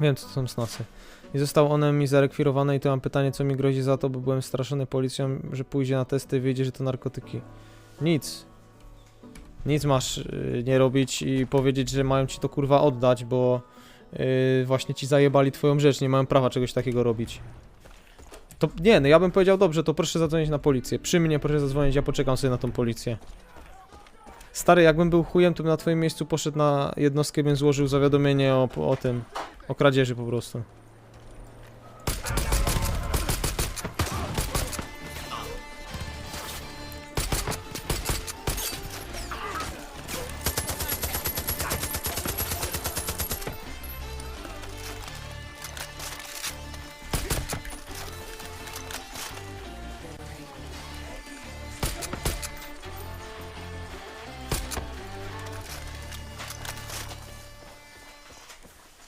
Wiem, co to są snasy. I został one mi zarekwirowany i to mam pytanie, co mi grozi za to, bo byłem straszony policją, że pójdzie na testy i wyjdzie, że to narkotyki. Nic. Nic masz yy, nie robić i powiedzieć, że mają ci to kurwa oddać, bo yy, właśnie ci zajebali twoją rzecz, nie mają prawa czegoś takiego robić. To nie, no ja bym powiedział dobrze, to proszę zadzwonić na policję. Przy mnie proszę zadzwonić, ja poczekam sobie na tą policję. Stary, jakbym był chujem, to bym na twoim miejscu poszedł na jednostkę, bym złożył zawiadomienie o, o tym, o kradzieży po prostu.